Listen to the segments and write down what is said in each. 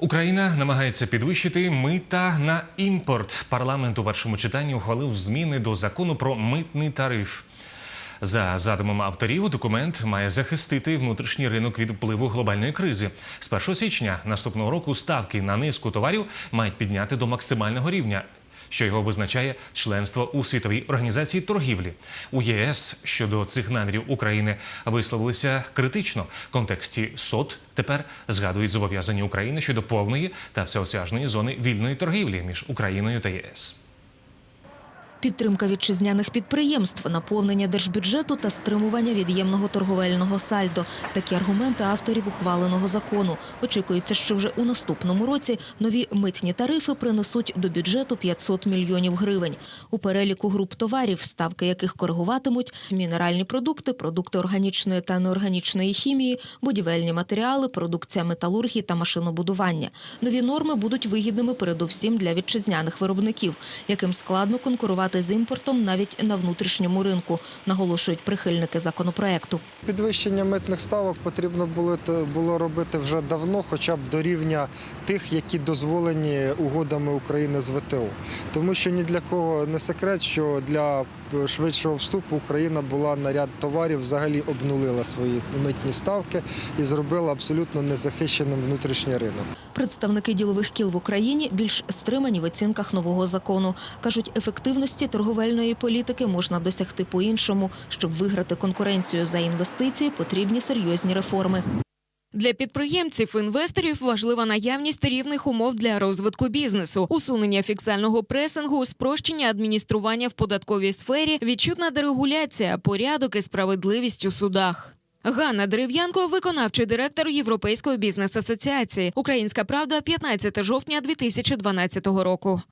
Україна намагається підвищити мита на імпорт. Парламент у першому читанні ухвалив зміни до закону про митний тариф. За задумом авторів, документ має захистити внутрішній ринок від впливу глобальної кризи. З 1 січня наступного року ставки на низку товарів мають підняти до максимального рівня. Що його визначає членство у світовій організації торгівлі у ЄС щодо цих намірів України висловилися критично. В контексті СОТ тепер згадують зобов'язання України щодо повної та всеосяжної зони вільної торгівлі між Україною та ЄС. Підтримка вітчизняних підприємств, наповнення держбюджету та стримування від'ємного торговельного сальдо. Такі аргументи авторів ухваленого закону. Очікується, що вже у наступному році нові митні тарифи принесуть до бюджету 500 мільйонів гривень. У переліку груп товарів, ставки яких коригуватимуть мінеральні продукти, продукти органічної та неорганічної хімії, будівельні матеріали, продукція металургії та машинобудування. Нові норми будуть вигідними передусім для вітчизняних виробників, яким складно конкурувати з імпортом навіть на внутрішньому ринку, наголошують прихильники законопроекту. Підвищення митних ставок потрібно було робити вже давно, хоча б до рівня тих, які дозволені угодами України з ВТО. Тому що ні для кого не секрет, що для швидшого вступу Україна була на ряд товарів, взагалі обнулила свої митні ставки і зробила абсолютно незахищеним внутрішній ринок. Представники ділових кіл в Україні більш стримані в оцінках нового закону. Кажуть, ефективності торговельної політики можна досягти по-іншому. Щоб виграти конкуренцію за інвестиції, потрібні серйозні реформи. Для підприємців інвесторів важлива наявність рівних умов для розвитку бізнесу, усунення фіксального пресингу, спрощення адміністрування в податковій сфері, відчутна дерегуляція, порядок і справедливість у судах. Ганна Дерев'янко, виконавчий директор Європейської бізнес-асоціації. Українська правда, 15 жовтня 2012 року.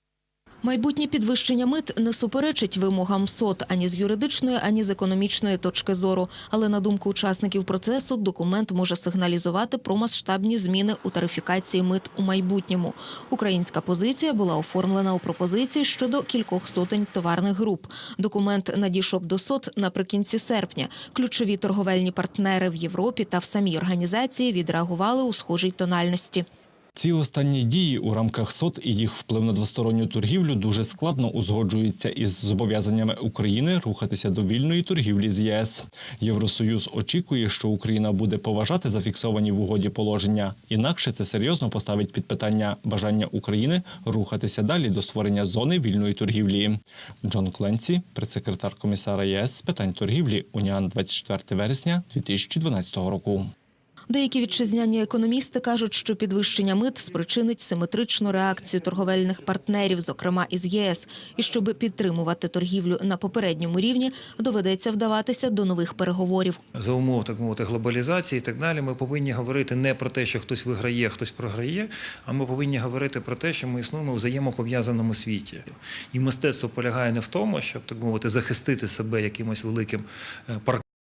Майбутнє підвищення мит не суперечить вимогам СОТ ані з юридичної, ані з економічної точки зору. Але на думку учасників процесу, документ може сигналізувати про масштабні зміни у тарифікації мит у майбутньому. Українська позиція була оформлена у пропозиції щодо кількох сотень товарних груп. Документ надійшов до СОТ наприкінці серпня. Ключові торговельні партнери в Європі та в самій організації відреагували у схожій тональності. Ці останні дії у рамках СОТ і їх вплив на двосторонню торгівлю дуже складно узгоджуються із зобов'язаннями України рухатися до вільної торгівлі з ЄС. Євросоюз очікує, що Україна буде поважати зафіксовані в угоді положення. Інакше це серйозно поставить під питання бажання України рухатися далі до створення зони вільної торгівлі. Джон Кленці, прес-секретар комісара ЄС з питань торгівлі, Уніан 24 вересня 2012 року. Деякі вітчизняні економісти кажуть, що підвищення мит спричинить симетричну реакцію торговельних партнерів, зокрема із ЄС. І щоб підтримувати торгівлю на попередньому рівні, доведеться вдаватися до нових переговорів. за умов так мовити глобалізації і так далі. Ми повинні говорити не про те, що хтось виграє, хтось програє, а ми повинні говорити про те, що ми існуємо в взаємопов'язаному світі. І мистецтво полягає не в тому, щоб так мовити захистити себе якимось великим е, парканом,